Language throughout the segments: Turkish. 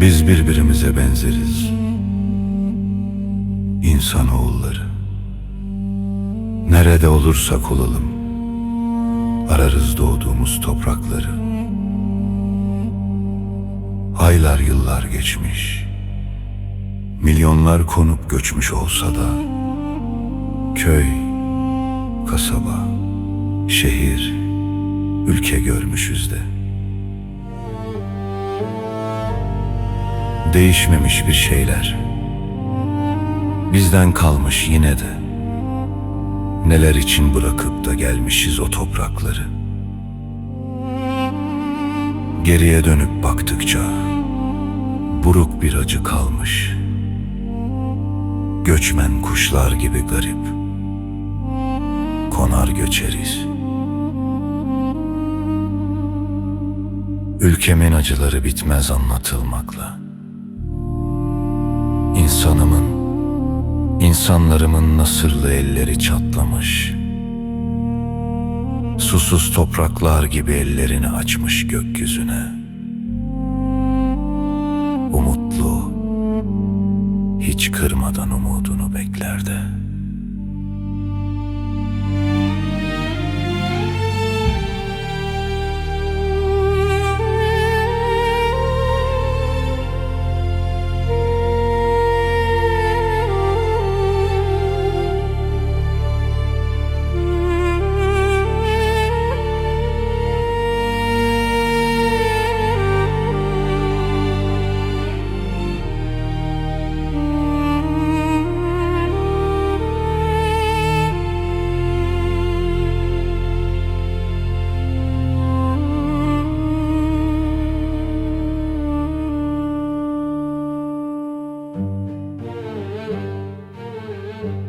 Biz birbirimize benzeriz. İnsanoğulları. Nerede olursak olalım. Ararız doğduğumuz toprakları. Aylar yıllar geçmiş. Milyonlar konup göçmüş olsa da köy, kasaba, şehir, ülke görmüşüz de. Değişmemiş bir şeyler. Bizden kalmış yine de. Neler için bırakıp da gelmişiz o toprakları. Geriye dönüp baktıkça buruk bir acı kalmış. Göçmen kuşlar gibi garip. Konar göçeriz. Ülkemin acıları bitmez anlatılmakla. İnsanımın, insanlarımın nasırlı elleri çatlamış. Susuz topraklar gibi ellerini açmış gökyüzüne. Umutlu, hiç kırmadan umudunu bekler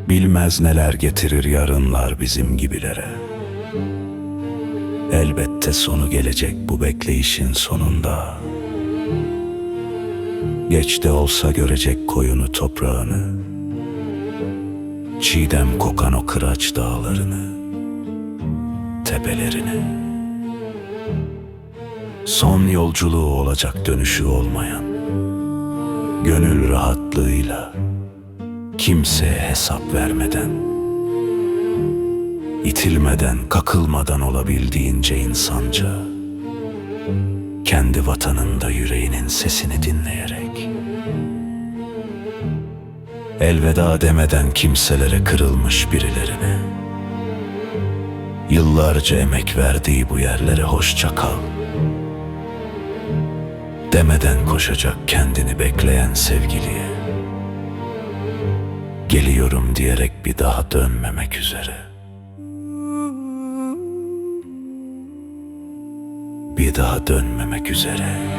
Bilmez neler getirir yarınlar bizim gibilere. Elbette sonu gelecek bu bekleyişin sonunda. Geç de olsa görecek koyunu toprağını. Çiğdem kokan o kıraç dağlarını. Tepelerini. Son yolculuğu olacak dönüşü olmayan. Gönül rahatlığıyla kimseye hesap vermeden, itilmeden, kakılmadan olabildiğince insanca, kendi vatanında yüreğinin sesini dinleyerek, elveda demeden kimselere kırılmış birilerine, yıllarca emek verdiği bu yerlere hoşça kal, demeden koşacak kendini bekleyen sevgiliye, Geliyorum diyerek bir daha dönmemek üzere. Bir daha dönmemek üzere.